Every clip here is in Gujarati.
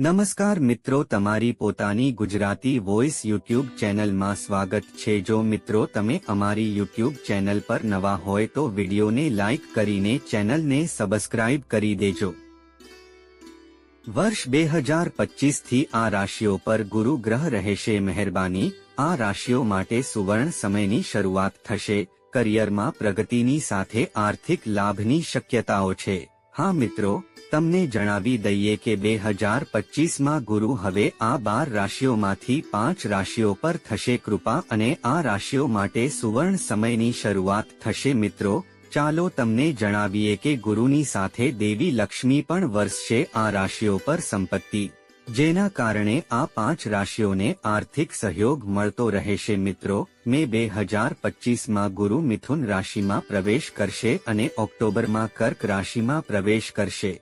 નમસ્કાર મિત્રો, તમારી પોતાની ગુજરાતી વોઇસ યુટ્યુબ ચેનલમાં સ્વાગત છે. જો મિત્રો, તમે અમારી યુટ્યુબ ચેનલ પર નવા હોય તો વિડીયોને લાઇક કરીને ચેનલને સબસ્ક્રાઇબ કરી દેજો. વર્ષ બે હજાર પચીસથી આ રાશિઓ પર ગુરુ ગ્રહ રહેશે. મહેરબાની. આ રાશિઓ માટે સુવર્ણ સમયની શરૂઆત થશે. કરિયરમાં પ્રગતિની સાથે આર્થિક લાભની શક્યતાઓ છે. હા મિત્રો તમને જણાવી દઈએ કે બે હજાર પચીસમાં ગુરુ હવે આ બાર રાશિઓમાંથી પાંચ રાશિઓ પર થશે કૃપા અને આ રાશિઓ માટે સુવર્ણ સમયની શરૂઆત થશે. મિત્રો, ચાલો તમને જણાવીએ કે ગુરુની સાથે દેવી લક્ષ્મી પણ વર્ષશે આ રાશિઓ પર સંપત્તિ, જેના કારણે આ પાંચ રાશિઓને આર્થિક સહયોગ મળતો રહેશે. મિત્રો, મે બે હજાર પચીસમાં ગુરુ મિથુન રાશિમાં પ્રવેશ કરશે અને ઓક્ટોબરમાં કર્ક રાશિમાં પ્રવેશ કરશે.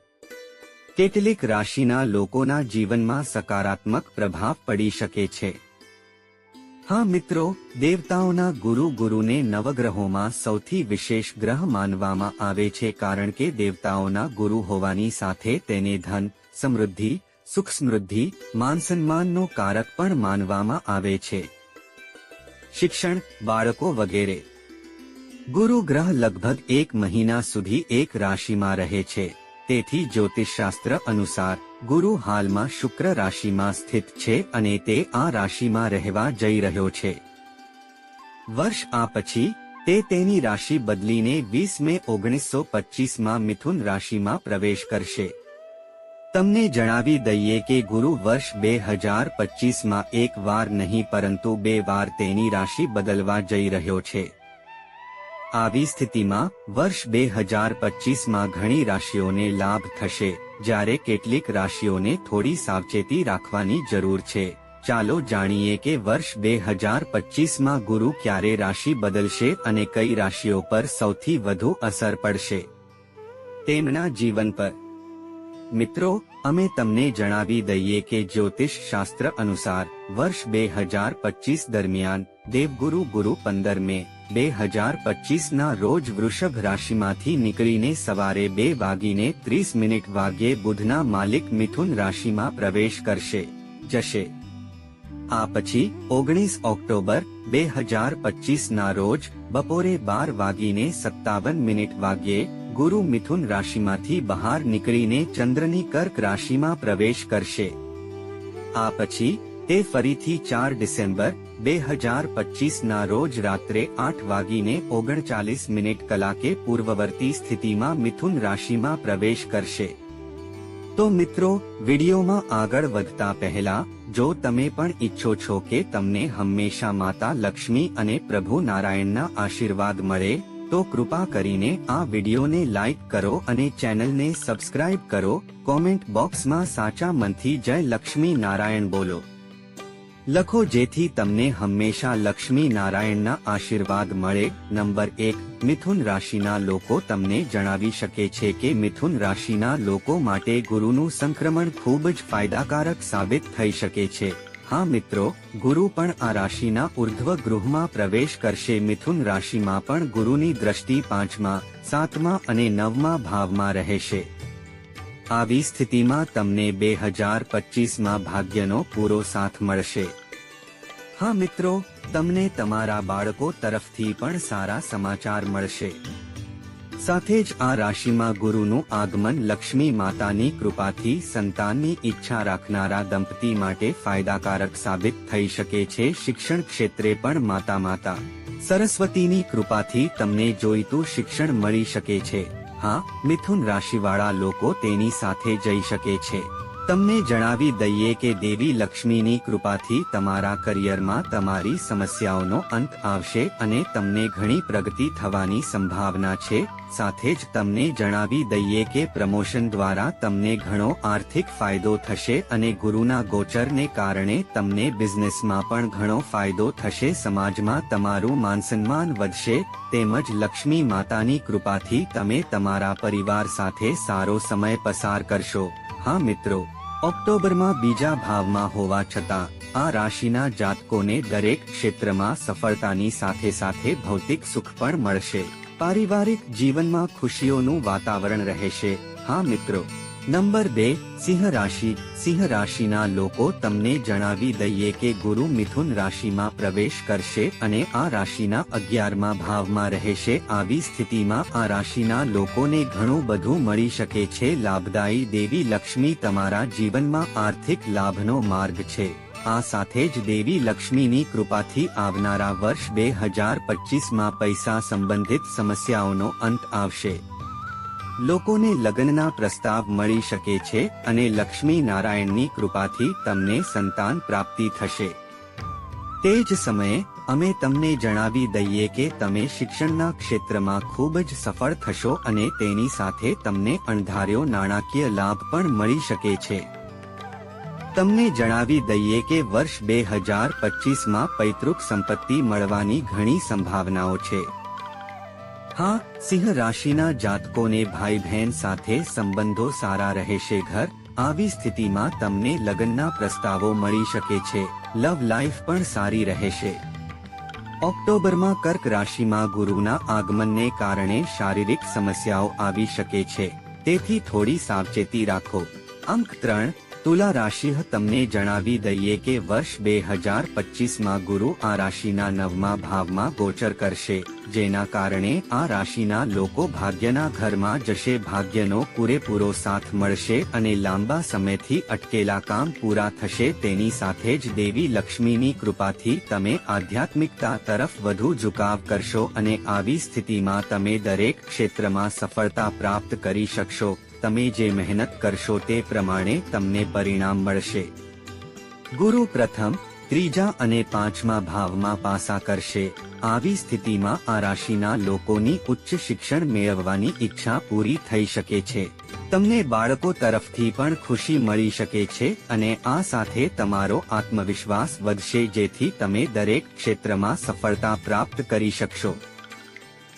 કેટલીક રાશિના લોકોના જીવનમાં સકારાત્મક પ્રભાવ પડી શકે છે. હા મિત્રો, દેવતાઓના ગુરુ ગુરુને નવગ્રહોમાં સૌથી વિશેષ ગ્રહ માનવામાં આવે છે કારણ કે દેવતાઓના ગુરુ હોવાની સાથે તેને ધન, સમૃદ્ધિ, સુખ સમૃદ્ધિ, માન સન્માનનો કારક પણ માનવામાં આવે છે. શિક્ષણ, બાળકો વગેરે. ગુરુ ગ્રહ લગભગ એક મહિના સુધી એક રાશિમાં રહે છે. તેથી જ્યોતિષશાસ્ત્ર અનુસાર, ગુરુ હાલમાં શુક્ર રાશિમાં સ્થિત છે અને તે આ રાશિમાં રહેવા જઈ રહ્યો છે. વર્ષ આ પછી, તે તેની રાશિ બદલીને વીસ મે ઓગણીસો પચીસમાં મિથુન રાશિમાં પ્રવેશ કરશે. તમને જણાવી દઈએ કે ગુરુ વર્ષ બે હજાર પચીસમાં એક વાર નહીં પરંતુ બે વાર તેની રાશિ બદલવા જઈ રહ્યો છે. આવી સ્થિતિમાં, વર્ષ બે હજાર પચીસમાં ઘણી રાશિઓને લાભ થશે, જ્યારે કેટલીક રાશિઓને થોડી સાવચેતી રાખવાની જરૂર છે. ચાલો જાણીએ કે વર્ષ બે હજાર પચીસમાં ગુરુ ક્યારે રાશિ બદલશે અને કઈ રાશિઓ પર સૌથી વધુ અસર પડશે. તેમના જીવન પર. મિત્રો અમે તમને જણાવી દઈએ કે જ્યોતિષ શાસ્ત્ર અનુસાર, વર્ષ બે હજાર પચીસ દરમિયાન, દેવગુરુ ગુરુ પંદર મે, બે હજાર પચીસના રોજ વૃષભ રાશિમાંથી નીકળીને સવારે બે વાગીને ત્રીસ મિનિટ વાગ્યે બુધના માલિક મિથુન રાશિમાં પ્રવેશ કરશે, જશે. આ પછી, ઓગણીસ ઓક્ટોબર, બે હજાર પચીસના રોજ, બપોરે બાર વાગીને સત્તાવન મિનિટ વાગ્યે ગુરુ મિથુન રાશિમાંથી બહાર નીકળીને ચંદ્રની કર્ક રાશિમાં પ્રવેશ કરશે. આ પછી, તે ફરીથી ચાર ડિસેમ્બર, બે હજાર પચીસના રોજ રાત્રે આઠ વાગીને ઓગણચાલીસ મિનિટ કલાકે પૂર્વવર્તી સ્થિતિમાં મિથુન રાશિમાં પ્રવેશ કરશે. તો મિત્રો, વિડીયોમાં આગળ વધતા પહેલા, જો તમે પણ ઈચ્છો છો કે તમને હંમેશા માતા લક્ષ્મી અને પ્રભુ નારાયણના આશીર્વાદ મળે તો કૃપા કરીને આ વિડીયોને લાઇક કરો અને ચેનલને સબસ્ક્રાઇબ કરો. કોમેન્ટ બોક્સમાં સાચા મનથી જય લક્ષ્મી નારાયણ બોલો. લખો જેથી તમને હંમેશા લક્ષ્મી નારાયણના આશીર્વાદ મળે. નંબર એક, મિથુન રાશિના લોકો તમને જણાવી શકે છે કે મિથુન રાશિના લોકો માટે ગુરુનું સંક્રમણ ખૂબ જ ફાયદાકારક સાબિત થઈ શકે છે. હા મિત્રો, ગુરુ પણ આ રાશિના ઉર્ધ્વ ગૃહમાં પ્રવેશ કરશે. મિથુન રાશિમાં પણ ગુરુની દ્રષ્ટિ પાંચમા, સાતમા અને નવમા ભાવમાં રહેશે. આવી સ્થિતિમાં તમને બે હજાર પચીસમાં ભાગ્યનો પૂરો સાથ મળશે. હા મિત્રો, તમને તમારા બાળકો તરફથી પણ સારા સમાચાર મળશે. સાથે જ આ રાશિમાં ગુરુનું આગમન લક્ષ્મી માતાની કૃપાથી, સંતાનની ઈચ્છા રાખનારા દંપતી માટે ફાયદાકારક સાબિત થઈ શકે છે. શિક્ષણ ક્ષેત્રે પણ માતા માતા સરસ્વતીની કૃપાથી તમને જોઈતું શિક્ષણ મળી શકે છે. હા, મિથુન રાશિવાળા લોકો તેની સાથે જઈ શકે છે. તમને જણાવી દઈએ કે દેવી લક્ષ્મીની કૃપાથી તમારા કરિયરમાં તમારી સમસ્યાઓનો અંત આવશે અને તમને ઘણી પ્રગતિ થવાની સંભાવના છે. સાથે જ તમને જણાવી દઈએ કે પ્રમોશન દ્વારા તમને ઘણો આર્થિક ફાયદો થશે અને ગુરુના ગોચરને કારણે તમને બિઝનેસમાં પણ ઘણો ફાયદો થશે. સમાજમાં તમારું માનસન્માન વધશે, તેમજ લક્ષ્મી માતાની કૃપાથી તમે તમારા પરિવાર સાથે સારો સમય પસાર કરશો. હા મિત્રો. ઓક્ટોબરમાં બીજા ભાવમાં હોવા છતાં, આ રાશિના જાતકોને દરેક ક્ષેત્રમાં સફળતાની સાથે સાથે ભૌતિક સુખ પણ મળશે. પારિવારિક જીવનમાં ખુશીઓનું વાતાવરણ રહેશે. હા મિત્રો. નંબર બે, સિંહ રાશિ. સિંહ રાશિના લોકો તમને જણાવી દઈએ કે ગુરુ મિથુન રાશિમાં પ્રવેશ કરશે અને આ રાશિના અગિયારમાં ભાવમાં રહેશે. આવી સ્થિતિમાં આ રાશિના લોકોને ઘણું બધું મળી શકે છે. લાભદાયી દેવી લક્ષ્મી તમારા જીવનમાં આર્થિક લાભનો માર્ગ છે. આ સાથે જ દેવી લક્ષ્મીની કૃપાથી આવનારા વર્ષ બે હજાર પચીસમાં પૈસા સંબંધિત સમસ્યાઓનો અંત આવશે. લોકોને લગ્નના પ્રસ્તાવ મળી શકે છે અને લક્ષ્મી નારાયણની કૃપાથી તમને સંતાન પ્રાપ્તિ થશે. તે જ સમયે, અમે તમને જણાવી દઈએ કે તમે શિક્ષણના ક્ષેત્રમાં ખૂબ જ સફળ થશો અને તેની સાથે તમને અણધાર્યો નાણાકીય લાભ પણ મળી શકે છે. તમને જણાવી દઈએ કે વર્ષ બે હજાર પચીસમાં પૈતૃક સંપત્તિ મળવાની ઘણી સંભાવનાઓ છે. હા સિંહ રાશિના જાતકોને ભાઈ બહેન સાથે સંબંધો સારા રહેશે ઘર, આવી સ્થિતિમાં તમને લગ્નના પ્રસ્તાવો મળી શકે છે, લવ લાઈફ પણ સારી રહેશે. ઓક્ટોબરમાં કર્ક રાશિમાં ગુરુના આગમનને કારણે શારીરિક સમસ્યાઓ આવી શકે છે, તેથી થોડી સાવચેતી રાખો. અંક ત્રણ તુલા રાશિ તમને જણાવી દઈએ કે વર્ષ બે હજાર પચીસમાં ગુરુ આ રાશિના નવમા ભાવમાં ગોચર કરશે. જેના કારણે આ રાશિના લોકો ભાગ્યના ઘરમાં જશે, ભાગ્યનો પૂરેપૂરો સાથ મળશે અને લાંબા સમયથી અટકેલા કામ પૂરા થશે. તેની સાથે જ દેવી લક્ષ્મીની કૃપાથી તમે આધ્યાત્મિકતા તરફ વધુ ઝુકાવ કરશો અને આવી સ્થિતિમાં તમે દરેક ક્ષેત્રમાં સફળતા પ્રાપ્ત કરી શકશો. તમે જે મહેનત કરશો તે પ્રમાણે તમને પરિણામ મળશે. ગુરુ પ્રથમ, ત્રીજા અને પાંચમા ભાવમાં પાસા કરશે. આવી સ્થિતિમાં આ રાશિના લોકોની ઉચ્ચ શિક્ષણ મેળવવાની ઈચ્છા પૂરી થઈ શકે છે. તમને બાળકો તરફથી પણ ખુશી મળી શકે છે અને આ સાથે તમારો આત્મવિશ્વાસ વધશે જેથી તમે દરેક ક્ષેત્રમાં સફળતા પ્રાપ્ત કરી શકશો.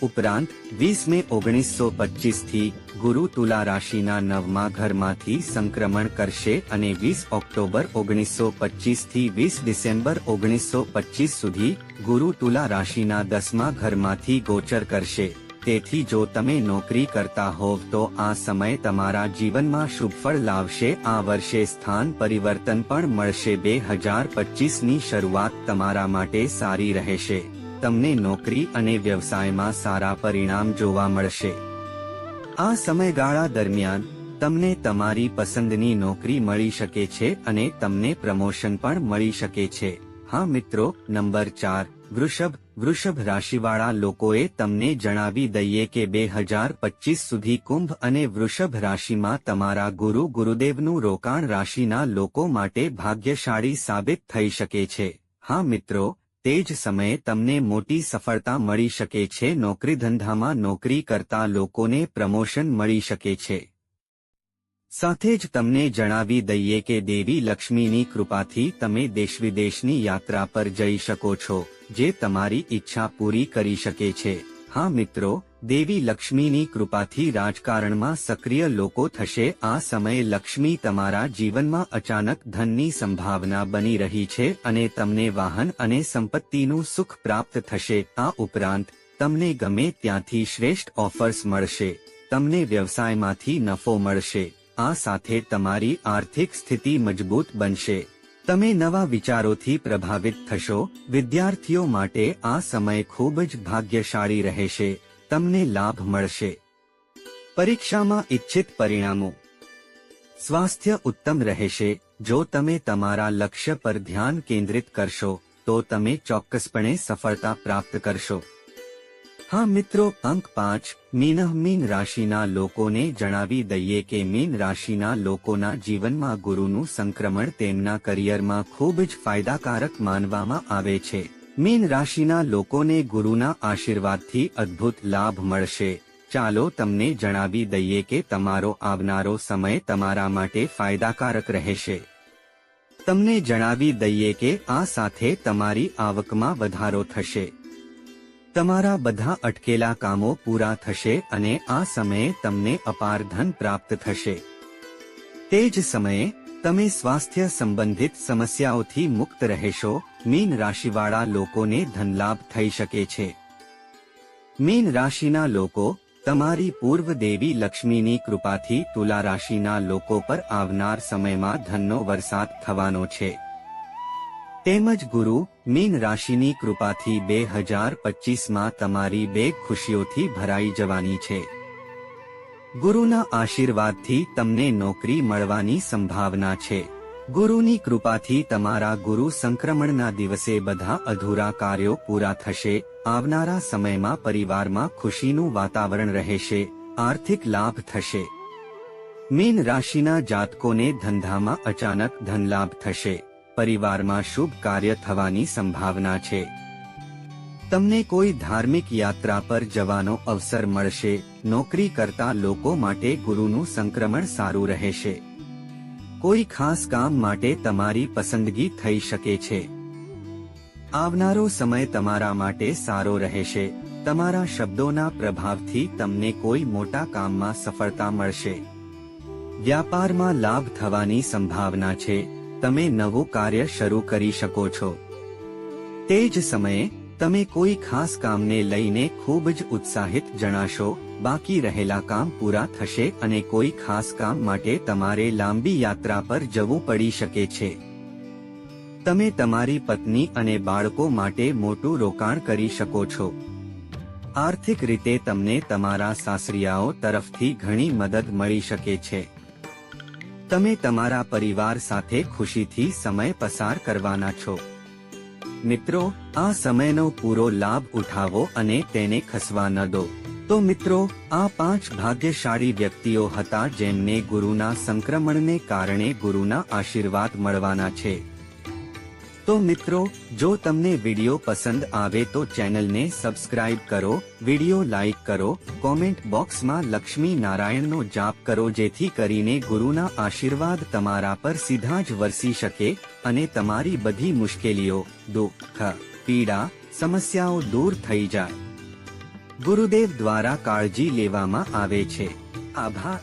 ઉપરાંત વીસ મે ઓગણીસો પચીસથી ગુરુ તુલા રાશિના નવમા ઘરમાંથી સંક્રમણ કરશે અને વીસ ઓક્ટોબર ઓગણીસો પચીસથી વીસ ડિસેમ્બર ઓગણીસો પચીસ સુધી ગુરુ તુલા રાશિના દસમા ઘરમાંથી ગોચર કરશે. તેથી જો તમે નોકરી કરતા હોવ તો આ સમય તમારા જીવનમાં શુભફળ લાવશે. આ વર્ષે સ્થાન પરિવર્તન પણ મળશે. બે હજાર પચીસની શરૂઆત તમારા માટે સારી રહેશે. તમને નોકરી અને વ્યવસાયમાં સારા પરિણામ જોવા મળશે. આ સમયગાળા દરમિયાન, તમને તમારી પસંદની નોકરી મળી શકે છે અને તમને પ્રમોશન પણ મળી શકે છે. હા મિત્રો, નંબર ચાર, વૃષભ વૃષભ રાશિવાળા લોકોએ તમને જણાવી દઈએ કે બે હજાર પચીસ સુધી કુંભ અને વૃષભ રાશિમાં તમારા ગુરુ ગુરુદેવનું રોકાણ રાશિના લોકો માટે ભાગ્યશાળી સાબિત થઈ શકે છે. હા મિત્રો તે જ સમયે તમને મોટી સફળતા મળી શકે છે નોકરી ધંધામાં નોકરી કરતા લોકોને પ્રમોશન મળી શકે છે. સાથે જ તમને જણાવી દઈએ કે દેવી લક્ષ્મીની કૃપાથી તમે દેશ વિદેશની યાત્રા પર જઈ શકો છો, જે તમારી ઈચ્છા પૂરી કરી શકે છે. હા મિત્રો, દેવી લક્ષ્મીની કૃપાથી રાજકારણમાં સક્રિય લોકો થશે. આ સમયે લક્ષ્મી તમારા જીવનમાં અચાનક ધનની સંભાવના બની રહી છે અને તમને વાહન અને સંપત્તિનું સુખ પ્રાપ્ત થશે. આ ઉપરાંત, તમને ગમે ત્યાંથી શ્રેષ્ઠ ઓફર્સ મળશે. તમને વ્યવસાયમાંથી નફો મળશે. આ સાથે તમારી આર્થિક સ્થિતિ મજબૂત બનશે. તમે નવા વિચારોથી પ્રભાવિત થશો. વિદ્યાર્થીઓ માટે આ સમય ખૂબ જ ભાગ્યશાળી રહેશે. તમને લાભ મળશે. પરીક્ષામાં ઇચ્છિત પરિણામો. સ્વાસ્થ્ય ઉત્તમ રહેશે. જો તમે તમારા લક્ષ્ય પર ધ્યાન કેન્દ્રિત કરશો, તો તમે ચોક્કસપણે સફળતા પ્રાપ્ત કરશો. હા મિત્રો, અંક પાંચ મીનહ મીન રાશિના લોકોને જણાવી દઈએ કે મીન રાશિના લોકોના જીવનમાં ગુરુનું સંક્રમણ તેમના કરિયરમાં ખૂબ જ ફાયદાકારક માનવામાં આવે છે. મીન રાશિના લોકોને ગુરુના આશીર્વાદથી અદ્ભુત લાભ મળશે. ચાલો તમને જણાવી દઈએ કે તમારો આવનારો સમય તમારા માટે ફાયદાકારક રહેશે. તમને જણાવી દઈએ કે આ સાથે તમારી આવકમાં વધારો થશે. તમારા બધા અટકેલા કામો પૂરા થશે અને આ સમયે તમને અપાર ધન પ્રાપ્ત થશે. તે જ સમયે, તમે સ્વાસ્થ્ય સંબંધિત સમસ્યાઓથી મુક્ત રહેશો, મીન રાશિવાળા લોકોને ધનલાભ થઈ શકે છે. મીન રાશિના લોકો, તમારી પૂર્વ દેવી લક્ષ્મીની કૃપાથી તુલા રાશિના લોકો પર આવનાર સમયમાં ધનનો વરસાદ થવાનો છે. તેમજ ગુરુ, મીન રાશિની કૃપાથી બે હજાર પચીસમાં તમારી બે ખુશીઓથી ભરાઈ જવાની છે. ગુરુના આશીર્વાદથી તમને નોકરી મળવાની સંભાવના છે. ગુરુની કૃપાથી તમારા ગુરુ સંક્રમણના દિવસે બધા અધૂરા કાર્યો પૂરા થશે, આવનારા સમયમાં પરિવારમાં ખુશીનું વાતાવરણ રહેશે, આર્થિક લાભ થશે. મીન રાશિના જાતકોને ધંધામાં અચાનક ધનલાભ થશે. પરિવારમાં શુભ કાર્ય થવાની સંભાવના છે. તમને કોઈ ધાર્મિક યાત્રા પર જવાનો અવસર મળશે, નોકરી કરતા લોકો માટે ગુરુનું સંક્રમણ સારું રહેશે. કોઈ ખાસ કામ માટે તમારી પસંદગી થઈ શકે છે. આવનારો સમય તમારા માટે સારો રહેશે. તમારા શબ્દોના પ્રભાવથી તમને કોઈ મોટા કામમાં સફળતા મળશે. વ્યાપારમાં લાભ થવાની સંભાવના છે. તમે નવું કાર્ય શરૂ કરી શકો છો. તે જ સમયે, તમે કોઈ ખાસ કામને લઈને ખૂબ જ ઉત્સાહિત જણાશો, બાકી રહેલા કામ પૂરા થશે અને કોઈ ખાસ કામ માટે તમારે લાંબી યાત્રા પર જવું પડી શકે છે. તમે તમારી પત્ની અને બાળકો માટે મોટું રોકાણ કરી શકો છો. આર્થિક રીતે તમને તમારા સાસરિયાઓ તરફથી ઘણી મદદ મળી શકે છે. તમે તમારા પરિવાર સાથે ખુશીથી સમય પસાર કરવાના છો. મિત્રો, આ સમયનો પૂરો લાભ ઉઠાવો અને તેને ખસવા ન દો. તો મિત્રો, આ પાંચ ભાગ્યશાળી વ્યક્તિઓ હતા જેમને ગુરુના સંક્રમણને કારણે ગુરુના આશીર્વાદ મળવાના છે. તો મિત્રો, જો તમને વીડિયો પસંદ આવે તો ચેનલને સબસ્ક્રાઇબ કરો, વીડિયો લાઈક કરો, કોમેન્ટ બોક્સમાં લક્ષ્મી નારાયણનો જાપ કરો જેથી કરીને ગુરુના આશીર્વાદ તમારા પર સીધા જ વરસી શકે અને તમારી બધી મુશ્કેલીઓ દુઃખ, પીડા, સમસ્યાઓ દૂર થઈ જાય. ગુરુદેવ દ્વારા કાળજી લેવામાં આવે છે. આભાર.